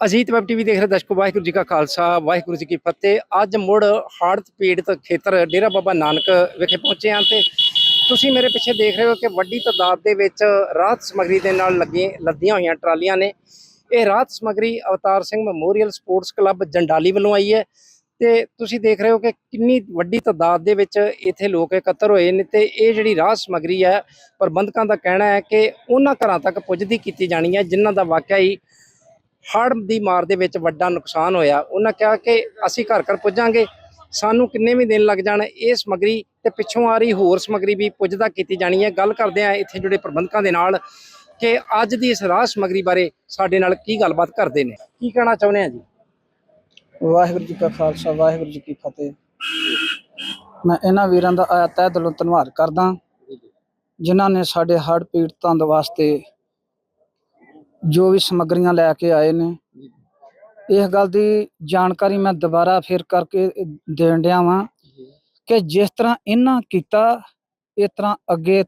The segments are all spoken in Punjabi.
ਅਜੀਤ ਵੈਬ ਟੀਵੀ ਦੇਖ ਰਹੇ ਦਰਸ਼ਕੋ ਵਾਹਿਗੁਰੂ ਜੀ ਕਾ ਖਾਲਸਾ, ਵਾਹਿਗੁਰੂ ਜੀ ਕੀ ਫਤਿਹ। ਅੱਜ ਮੁੜ ਹੜ੍ਹ ਪੀੜਤ ਖੇਤਰ ਡੇਰਾ ਬਾਬਾ ਨਾਨਕ ਵਿਖੇ ਪਹੁੰਚੇ ਹਾਂ ਤੇ ਤੁਸੀਂ ਮੇਰੇ ਪਿੱਛੇ ਦੇਖ ਰਹੇ ਹੋ ਕਿ ਵੱਡੀ ਤਾਦਾਦ ਦੇ ਵਿੱਚ ਰਾਹਤ ਸਮੱਗਰੀ ਦੇ ਨਾਲ ਲੱਗੇ ਲੱਦੀਆਂ ਹੋਈਆਂ ਟਰਾਲੀਆਂ ਨੇ। ਇਹ ਰਾਹਤ ਸਮੱਗਰੀ Avtar Singh memorial sports club Jandali ਵੱਲੋਂ ਆਈ ਹੈ ਤੇ ਤੁਸੀਂ ਦੇਖ ਰਹੇ ਹੋ ਕਿ ਕਿੰਨੀ ਵੱਡੀ ਤਾਦਾਦ ਦੇ ਵਿੱਚ ਇੱਥੇ ਲੋਕ ਇਕੱਤਰ ਹੋਏ ਨੇ ਤੇ ਇਹ ਜਿਹੜੀ ਰਾਹਤ ਸਮੱਗਰੀ ਹੈ, ਪ੍ਰਬੰਧਕਾਂ ਦਾ ਕਹਿਣਾ ਹੈ ਕਿ ਉਹਨਾਂ ਘਰਾਂ ਤੱਕ ਪੁੱਜਦੀ ਕੀਤੀ ਜਾਣੀ ਹੈ, ਜਿਨ੍ਹਾਂ ਦਾ ਵਾਕਿਆ ਹੀ ਹੜ੍ਹ ਦੀ ਮਾਰ ਦੇ ਵਿੱਚ ਵੱਡਾ ਨੁਕਸਾਨ ਹੋਇਆ। ਉਹਨਾਂ ਕਿਹਾ ਕਿ ਅਸੀਂ ਘਰ ਘਰ ਪੁੱਜਾਂਗੇ। ਸਾਨੂੰ ਕਿੰਨੇ ਵੀ ਦਿਨ ਲੱਗ ਜਾਣ, ਇਹ ਸਮੱਗਰੀ ਤੇ ਪਿੱਛੋਂ ਆ ਰਹੀ ਹੋਰ ਸਮੱਗਰੀ ਵੀ ਪੁੱਜਦਾ ਕੀਤੀ ਜਾਣੀ ਹੈ। ਗੱਲ ਕਰਦੇ ਆ ਇੱਥੇ ਜੁੜੇ ਪ੍ਰਬੰਧਕਾਂ ਦੇ ਨਾਲ ਕਿ ਅੱਜ ਦੀ ਇਸ ਰਾਹ ਸਮੱਗਰੀ ਬਾਰੇ ਸਾਡੇ ਨਾਲ ਕੀ ਗੱਲਬਾਤ ਕਰਦੇ ਨੇ। ਕੀ ਕਹਿਣਾ ਚਾਹੁੰਦੇ ਆ ਜੀ? ਵਾਹਿਗੁਰੂ ਜੀ ਕਾ ਖਾਲਸਾ, ਵਾਹਿਗੁਰੂ ਜੀ ਕੀ ਫਤਿਹ। ਮੈਂ ਇਹਨਾਂ ਵੀਰਾਂ ਦਾ ਆਇਆ ਤਹਿ ਦਿਲੋਂ ਧੰਨਵਾਦ ਕਰਦਾ, ਜਿਨ੍ਹਾਂ ਨੇ ਸਾਡੇ ਹੜ੍ਹ ਪੀੜਤਾਂ ਦੇ ਵਾਸਤੇ ਜੋ ਵੀ ਸਮੱਗਰੀਆਂ ਲੈ ਕੇ ਆਏ ਨੇ। ਇਸ ਗੱਲ ਦੀ ਜਾਣਕਾਰੀ ਮੈਂ ਦੁਬਾਰਾ ਫਿਰ ਕਰਕੇ ਦੇਣ ਡਿਆ ਵਾਂ ਕਿ ਜਿਸ ਤਰ੍ਹਾਂ ਇਹਨਾਂ ਕੀਤਾ ਇਸ ਤਰ੍ਹਾਂ ਅੱਗੇ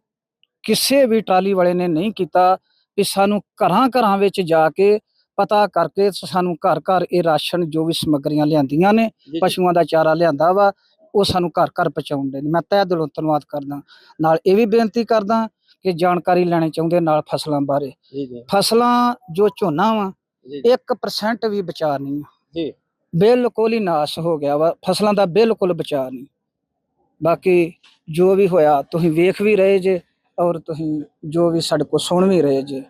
ਕਿਸੇ ਵੀ ਟਰਾਲੀ ਵਾਲੇ ਨੇ ਨਹੀਂ ਕੀਤਾ ਵੀ ਸਾਨੂੰ ਘਰਾਂ ਘਰਾਂ ਵਿੱਚ ਜਾ ਕੇ ਪਤਾ ਕਰਕੇ ਸਾਨੂੰ ਘਰ ਘਰ ਇਹ ਰਾਸ਼ਨ ਜੋ ਵੀ ਸਮੱਗਰੀਆਂ ਲਿਆਂਦੀਆਂ ਨੇ ਪਸ਼ੂਆਂ ਦਾ ਚਾਰਾ ਲਿਆਂਦਾ ਵਾ ਉਹ ਸਾਨੂੰ ਘਰ ਘਰ ਪਹੁੰਚਾਉਂਦੇ ਨੇ। ਮੈਂ ਤਹਿ ਦਿਲੋਂ ਧੰਨਵਾਦ ਕਰਦਾ। ਨਾਲ ਇਹ ਵੀ ਬੇਨਤੀ ਕਰਦਾ ਕਿ ਜਾਣਕਾਰੀ ਲੈਣੀ ਚਾਹੁੰਦੇ ਨਾਲ ਫਸਲਾਂ ਬਾਰੇ। ਫਸਲਾਂ ਜੋ ਝੋਨਾ ਵਾ ਜੀ 1% ਵੀ ਬਚਾ ਨਹੀਂ। ਜੀ। ਬਿਲਕੁਲ ਹੀ ਨਾਸ਼ ਹੋ ਗਿਆ ਵਾ ਫਸਲਾਂ ਦਾ ਬਿਲਕੁਲ ਬਚਾ ਨਹੀਂ। ਬਾਕੀ ਜੋ ਵੀ ਹੋਇਆ ਤੁਸੀਂ ਵੇਖ ਵੀ ਰਹੇ ਜੇ ਔਰ ਤੁਸੀਂ ਜੋ ਵੀ ਸਾਡੇ ਕੋਲ ਸੁਣ ਵੀ ਰਹੇ ਜੇ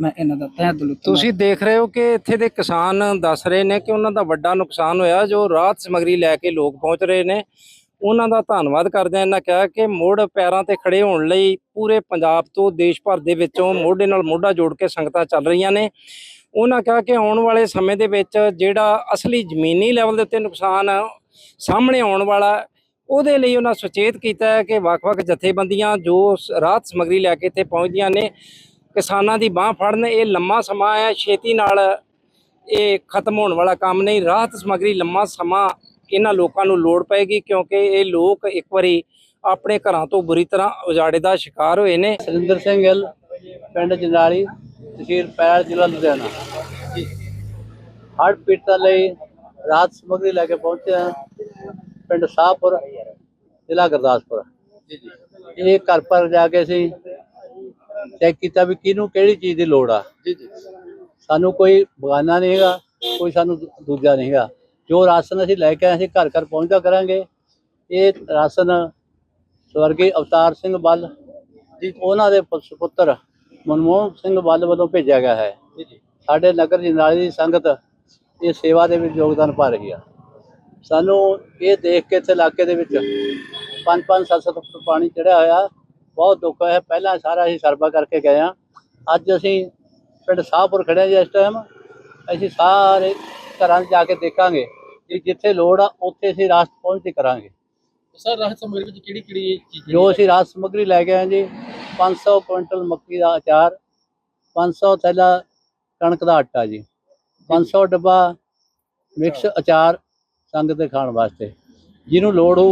ਮੈਂ ਇਹਨਾਂ ਦਾ ਤਹਿ ਦਿਲੋਂ ਤੁਸੀਂ ਦੇਖ ਰਹੇ ਹੋ ਕਿ ਇੱਥੇ ਦੇ ਕਿਸਾਨ ਦੱਸ ਰਹੇ ਨੇ ਕਿ ਉਹਨਾਂ ਦਾ ਵੱਡਾ ਨੁਕਸਾਨ ਹੋਇਆ ਜੋ ਰਾਹਤ ਸਮੱਗਰੀ ਲੈ ਕੇ ਲੋਕ ਪਹੁੰਚ ਰਹੇ ਨੇ। ਉਹਨਾਂ ਦਾ ਧੰਨਵਾਦ ਕਰਦੇ ਹਾਂ। ਇਹਨਾਂ ਕਿਹਾ ਕਿ ਮੁੜ ਪੈਰਾਂ ਤੇ ਖੜੇ ਹੋਣ ਲਈ ਪੂਰੇ ਪੰਜਾਬ ਤੋਂ ਦੇਸ਼ ਭਰ ਦੇ ਵਿੱਚੋਂ ਮੋਢੇ ਨਾਲ ਮੋਢਾ ਜੋੜ ਕੇ ਸੰਗਤਾਂ ਚੱਲ ਰਹੀਆਂ ਨੇ। ਉਹਨਾਂ ਕਿਹਾ ਕਿ ਆਉਣ ਵਾਲੇ ਸਮੇਂ ਦੇ ਵਿੱਚ ਜਿਹੜਾ ਅਸਲੀ ਜ਼ਮੀਨੀ ਲੈਵਲ ਦੇ ਉੱਤੇ ਨੁਕਸਾਨ ਸਾਹਮਣੇ ਆਉਣ ਵਾਲਾ, ਉਹਦੇ ਲਈ ਉਹਨਾਂ ਸੁਚੇਤ ਕੀਤਾ ਹੈ ਕਿ ਵੱਖ-ਵੱਖ ਜਥੇਬੰਦੀਆਂ ਜੋ ਸ- ਰਾਹਤ ਸਮੱਗਰੀ ਲੈ ਕੇ ਇੱਥੇ ਪਹੁੰਚਦੀਆਂ ਨੇ, ਕਿਸਾਨਾਂ ਦੀ ਬਾਹ ਫੜਨ। ਇਹ ਲੰਮਾ ਸਮਾਂ ਹੈ। ਛੇਤੀ ਨਾਲ ਇਹ ਖਤਮ ਹੋਣ ਵਾਲਾ ਕੰਮ ਨਹੀਂ। ਰਾਹਤ ਸਮੱਗਰੀ ਲੰਮਾ ਸਮਾਂ ਇਹਨਾਂ ਲੋਕਾਂ ਨੂੰ ਲੋੜ ਪਏਗੀ ਕਿਉਂਕਿ ਇਹ ਲੋਕ ਇੱਕ ਵਾਰੀ ਆਪਣੇ ਘਰਾਂ ਤੋਂ ਬੁਰੀ ਤਰ੍ਹਾਂ ਉਜਾੜੇ ਦਾ ਸ਼ਿਕਾਰ ਹੋਏ ਨੇ। ਸਰਿੰਦਰ ਸਿੰਘ ਗਿੱਲ ਪਿੰਡ ਜੰਡਾਲੀ ਤਹਿਸੀਲ ਪੈਲ ਜ਼ਿਲ੍ਹਾ ਲੁਧਿਆਣਾ। ਹੜ੍ਹ ਪੀੜਤਾਂ ਲਈ ਰਾਹਤ ਸਮੱਗਰੀ ਲੈ ਕੇ ਪਹੁੰਚੇ ਹਾਂ। ਪਿੰਡ ਸਾਹਪੁਰ ਜ਼ਿਲ੍ਹਾ ਗੁਰਦਾਸਪੁਰ। ਇਹ ਘਰ ਪਰ ਜਾ ਕੇ ਅਸੀਂ ਚੈੱਕ ਕੀਤਾ ਵੀ ਕਿਹਨੂੰ ਕਿਹੜੀ ਚੀਜ਼ ਦੀ ਲੋੜ ਆ। ਸਾਨੂੰ ਕੋਈ ਬਗਾਨਾ ਨਹੀਂ ਹੈਗਾ ਕੋਈ ਸਾਨੂੰ ਦੂਜਾ ਨਹੀਂ ਹੈਗਾ। ਜੋ ਰਾਸ਼ਨ ਅਸੀਂ ਲੈ ਕੇ ਆਏ ਅਸੀਂ ਘਰ ਘਰ ਪਹੁੰਚਦਾ ਕਰਾਂਗੇ। ਇਹ ਰਾਸ਼ਨ ਸਵਰਗੀ ਅਵਤਾਰ ਸਿੰਘ ਬੱਲ ਜੀ। ਉਹਨਾਂ ਦੇ ਪੁ- ਸੁਪੁੱਤਰ ਮਨਮੋਹਨ ਸਿੰਘ ਬੱਲ ਵੱਲੋਂ ਭੇਜਿਆ ਗਿਆ ਹੈ। ਸਾਡੇ ਨਗਰ ਜਨਾਲੀ ਦੀ ਸੰਗਤ ਇਹ ਸੇਵਾ ਦੇ ਵਿੱਚ ਯੋਗਦਾਨ ਪਾ ਰਹੀ ਆ। ਸਾਨੂੰ ਇਹ ਦੇਖ ਕੇ ਇੱਥੇ ਇਲਾਕੇ ਦੇ ਵਿੱਚ ਪੰਜ ਪੰਜ ਸੱਤ ਸੱਤ ਫੁੱਟ ਪਾਣੀ ਚੜਿਆ ਹੋਇਆ। ਬਹੁਤ ਦੁੱਖ ਹੈ ਪਹਿਲਾਂ ਸਾਰਾ ਅਸੀਂ ਸਰਵਾ ਕਰਕੇ ਗਏ ਆ ਅੱਜ ਅਸੀਂ ਪਿੰਡ ਸਾਹਪੁਰ ਖੜੇ ਜੀ ਇਸ ਟਾਈਮ ਅਸੀਂ ਸਾਰੇ ਘਰਾਂ 'ਚ ਜਾ ਕੇ ਦੇਖਾਂਗੇ। ਕਿ ਜਿੱਥੇ ਲੋੜ ਆ ਉੱਥੇ ਅਸੀਂ ਰਾਸਤ ਪਹੁੰਚਦੀ ਕਰਾਂਗੇ। ਸਰ ਰਾਹਤ ਸਮੱਗਰੀ ਵਿੱਚ ਕਿਹੜੀ ਕਿਹੜੀ ਚੀਜ਼ਾਂ ਜੋ ਅਸੀਂ ਰਾਤ ਸਮੱਗਰੀ ਲੈ ਕੇ ਆਏ ਜੀ 500 ਕੁਇੰਟਲ ਮੱਕੀ ਦਾ ਅਚਾਰ 500 ਥੈਲਾ ਕਣਕ ਦਾ ਆਟਾ ਜੀ 500 ਡੱਬਾ ਮਿਕਸ ਅਚਾਰ ਸੰਗਤ ਦੇ ਖਾਣ ਵਾਸਤੇ। ਜਿਹਨੂੰ ਲੋੜ ਹੋ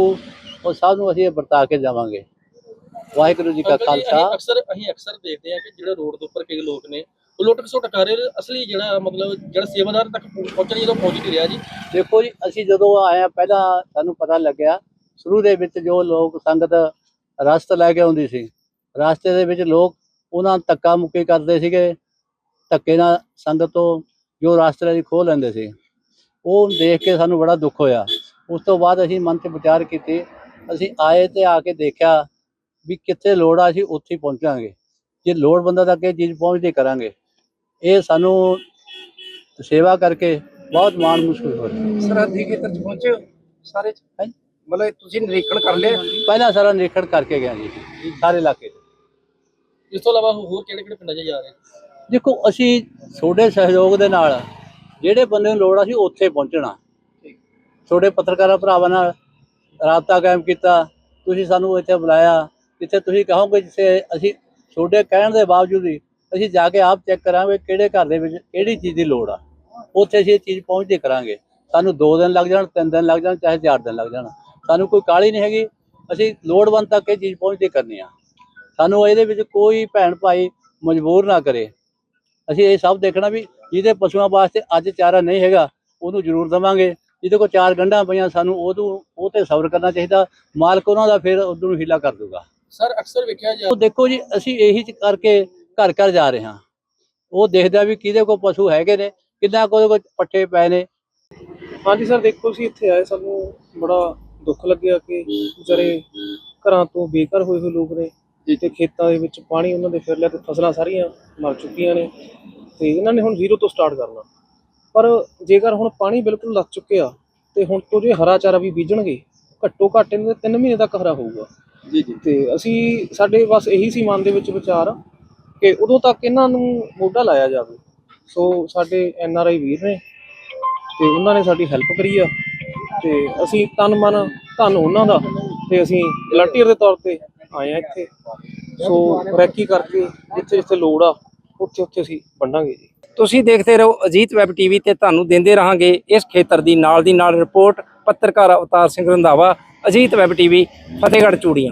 ਉਹ ਸਭ ਨੂੰ ਅਸੀਂ ਵਰਤਾ ਕੇ ਜਾਵਾਂਗੇ ਵਾਹਿਗੁਰੂ ਜੀ ਕਾ ਖਾਲਸਾ। ਅਕਸਰ ਅਸੀਂ ਅਕਸਰ ਦੇਖਦੇ ਹਾਂ ਕਿ ਜਿਹੜੇ ਰੋਡ ਦੇ ਉੱਪਰ ਕਈ ਲੋਕ ਨੇ ਲੁੱਟ ਖਸੁੱਟ ਕਰ ਰਹੇ ਨੇ। ਅਸਲੀ ਜਿਹੜਾ ਮਤਲਬ ਜਿਹੜਾ ਸੇਵਾਦਾਰ ਤੱਕ ਪਹੁੰਚਣ ਜਦੋਂ ਪਹੁੰਚ ਨਹੀਂ ਰਿਹਾ ਜੀ। ਦੇਖੋ ਜੀ, ਅਸੀਂ ਜਦੋਂ ਆਏ ਹਾਂ, ਪਹਿਲਾਂ ਸਾਨੂੰ ਪਤਾ ਲੱਗਿਆ, ਸ਼ੁਰੂ ਦੇ ਵਿੱਚ ਜੋ ਲੋਕ ਸੰਗਤ ਰਸਤ ਲੈ ਕੇ ਆਉਂਦੀ ਸੀ, ਰਸਤੇ ਦੇ ਵਿੱਚ ਲੋਕ ਉਹਨਾਂ ਨੂੰ ਧੱਕਾ ਮੁੱਕੀ ਕਰਦੇ ਸੀਗੇ। ਧੱਕੇ ਨਾਲ ਸੰਗਤ ਤੋਂ ਜੋ ਰਸਤੇ ਦੀ ਖੋਹ ਲੈਂਦੇ ਸੀ, ਉਹ ਦੇਖ ਕੇ ਸਾਨੂੰ ਬੜਾ ਦੁੱਖ ਹੋਇਆ। ਉਸ ਤੋਂ ਬਾਅਦ ਅਸੀਂ ਮਨ 'ਚ ਵਿਚਾਰ ਕੀਤੀ। ਅਸੀਂ ਆਏ ਤੇ ਆ ਕੇ ਦੇਖਿਆ ਵੀ ਕਿੱਥੇ ਲੋੜ ਆ, ਅਸੀਂ ਉੱਥੇ ਹੀ ਪਹੁੰਚਾਂਗੇ। ਜੇ ਲੋੜ ਬੰਦਾ ਤੱਕ ਇਹ ਚੀਜ਼ ਪਹੁੰਚਦੀ ਕਰਾਂਗੇ। ਇਹ ਸਾਨੂੰ ਸੇਵਾ ਕਰਕੇ ਬਹੁਤ ਮਾਣ ਮਹਿਸੂਸ ਹੋ ਰਿਹਾ ਸਰਹੱਦੀ ਖੇਤਰ ਚ ਪਹੁੰਚੇ ਹੋ? ਸਾਰੇ ਚ? ਹਾਂਜੀ। ਮਤਲਬ ਤੁਸੀਂ ਨਿਰੀਖਣ ਕਰ ਲਿਆ? ਪਹਿਲਾਂ ਸਾਰਾ ਨਿਰੀਖਣ ਕਰਕੇ ਗਿਆ ਜੀ ਸਾਰੇ ਇਲਾਕੇ 'ਚ। ਇਸ ਤੋਂ ਇਲਾਵਾ ਹੋਰ ਕਿਹੜੇ ਕਿਹੜੇ ਪਿੰਡਾਂ 'ਚ ਜਾ ਰਹੇ ਦੇਖੋ ਅਸੀਂ ਤੁਹਾਡੇ ਸਹਿਯੋਗ ਦੇ ਨਾਲ ਜਿਹੜੇ ਬੰਦੇ ਨੂੰ ਲੋੜ ਆ ਸੀ ਉੱਥੇ ਪਹੁੰਚਣਾ। ਤੁਹਾਡੇ ਪੱਤਰਕਾਰਾਂ ਭਰਾਵਾਂ ਨਾਲ ਰਾਬਤਾ ਕਾਇਮ ਕੀਤਾ ਤੁਸੀਂ ਸਾਨੂੰ ਇੱਥੇ ਬੁਲਾਇਆ ਜਿੱਥੇ ਤੁਸੀਂ ਕਹੋਗੇ ਜਿੱਥੇ ਅਸੀਂ ਤੁਹਾਡੇ ਕਹਿਣ ਦੇ ਬਾਵਜੂਦ ਵੀ ਅਸੀਂ ਜਾ ਕੇ ਆਪ ਚੈੱਕ ਕਰਾਂਗੇ ਕਿਹੜੇ ਘਰ ਦੇ ਵਿੱਚ ਕਿਹੜੀ ਚੀਜ਼ ਦੀ ਲੋੜ ਆ। ਉੱਥੇ ਅਸੀਂ ਇਹ ਚੀਜ਼ ਪਹੁੰਚਦੇ ਕਰਾਂਗੇ। ਸਾਨੂੰ 2 ਦਿਨ ਲੱਗ ਜਾਣ 3 ਦਿਨ ਲੱਗ ਜਾਣ ਚਾਹੇ 4 ਦਿਨ ਲੱਗ ਜਾਣ। ਸਾਨੂੰ ਕੋਈ ਕਾਹਲੀ ਨਹੀਂ ਹੈਗੀ। ਅਸੀਂ ਲੋੜਵੰਦ ਤੱਕ ਇਹ ਚੀਜ਼ ਪਹੁੰਚਦੀ ਕਰਨੀ ਆ। ਸਾਨੂੰ ਇਹਦੇ ਵਿੱਚ ਕੋਈ ਭੈਣ ਭਾਈ ਮਜਬੂਰ ਨਾ ਕਰੇ। ਅਸੀਂ ਇਹ ਸਭ ਦੇਖਣਾ ਵੀ ਜਿਹਦੇ ਪਸ਼ੂਆਂ ਵਾਸਤੇ ਅੱਜ ਚਾਰਾ ਨਹੀਂ ਹੈਗਾ ਉਹਨੂੰ ਜ਼ਰੂਰ ਦਵਾਂਗੇ। ਜਿਹਦੇ ਕੋਲ ਚਾਰ ਗੰਢਾਂ ਪਈਆਂ ਸਾਨੂੰ ਉਹਨੂੰ ਉਹ ਤੇ ਸਬਰ ਕਰਨਾ ਚਾਹੀਦਾ। ਮਾਲਕ ਉਹਨਾਂ ਦਾ ਫਿਰ ਉਦੋਂ ਹੀਲਾ ਕਰ ਦੂਗਾ। ਸਰ ਅਕਸਰ ਵੇਖਿਆ ਜਾ ਉਹ ਦੇਖੋ ਜੀ ਅਸੀਂ ਇਹੀ ਚ ਕਰਕੇ ਘਰ ਘਰ ਜਾ ਰਹੇ। ਹਾਂ ਉਹ ਦੇਖਦਾ ਵੀ ਕਿਹਦੇ ਕੋਲ ਪਸ਼ੂ ਹੈਗੇ ਨੇ ਕਿੰਨਾ ਕੋਲ ਕੋਲ ਪੱਠੇ ਪਏ ਨੇ। ਹਾਂਜੀ ਸਰ ਦੇਖੋ ਅਸੀਂ ਇੱਥੇ ਆਏ ਸਾਨੂੰ ਬੜਾ ਦੁੱਖ ਲੱਗਿਆ ਕਿ ਵਿਚਾਰੇ ਘਰਾਂ ਤੋਂ ਬੇਘਰ ਹੋਏ ਹੋਏ ਲੋਕ ਨੇ ਤੇ ਖੇਤਾਂ ਦੇ ਵਿੱਚ ਪਾਣੀ ਉਹਨਾਂ ਦੇ ਫਿਰ ਲਿਆ ਤੇ ਫਸਲਾਂ ਸਾਰੀਆਂ ਮਰ ਚੁੱਕੀਆਂ ਨੇ ਤੇ ਇਹਨਾਂ ਨੇ ਹੁਣ ਜ਼ੀਰੋ ਤੋਂ ਸਟਾਰਟ ਕਰਨਾ। ਪਰ ਜੇਕਰ ਹੁਣ ਪਾਣੀ ਬਿਲਕੁਲ ਲੱਥ ਚੁੱਕਿਆ ਤੇ ਹੁਣ ਤੋਂ ਜੇ ਹਰਾ ਚਾਰਾ ਵੀ ਬੀਜਣਗੇ ਘੱਟੋ ਘੱਟ ਇਹਨਾਂ ਦੇ 3 ਮਹੀਨੇ ਤੱਕ ਹਰਾ ਹੋਊਗਾ। ਜੀ ਜੀ। ਤੇ ਅਸੀਂ ਸਾਡੇ ਬਸ ਇਹੀ ਸੀ ਮਨ ਦੇ ਵਿੱਚ ਵਿਚਾਰ ਕਿ ਉਦੋਂ ਤੱਕ ਇਹਨਾਂ ਨੂੰ ਮੋਢਾ ਲਾਇਆ ਜਾਵੇ। ਸੋ ਸਾਡੇ ਐਨ ਆਰ ਆਈ ਵੀਰ ਨੇ ਤੇ ਉਹਨਾਂ ਨੇ ਸਾਡੀ ਹੈਲਪ ਕਰੀ ਆ। ਤੇ ਅਸੀਂ ਤਨ ਮਨ ਧੰਨ ਉਹਨਾਂ ਦਾ ਤੇ ਅਸੀਂ ਵਲੰਟੀਅਰ ਦੇ ਤੌਰ ਤੇ ਆਏ ਆ ਇੱਥੇ। ਸੋ ਰੈਕੀ ਕਰਕੇ ਜਿੱਥੇ ਜਿੱਥੇ ਲੋੜ ਆ, ਉੱਥੇ ਉੱਥੇ ਅਸੀਂ ਵੰਡਾਂਗੇ ਜੀ। ਤੁਸੀਂ ਦੇਖਦੇ ਰਹੋ ਅਜੀਤ ਵੈਬ ਟੀਵੀ ਤੇ ਤੁਹਾਨੂੰ ਦਿੰਦੇ ਰਹਾਂਗੇ ਇਸ ਖੇਤਰ ਦੀ ਨਾਲ ਦੀ ਨਾਲ ਰਿਪੋਰਟ, ਪੱਤਰਕਾਰ ਅਵਤਾਰ ਸਿੰਘ ਰੰਧਾਵਾ, ਅਜੀਤ ਵੈਬ ਟੀਵੀ, ਫਤਿਹਗੜ੍ਹ ਚੂੜੀਆਂ।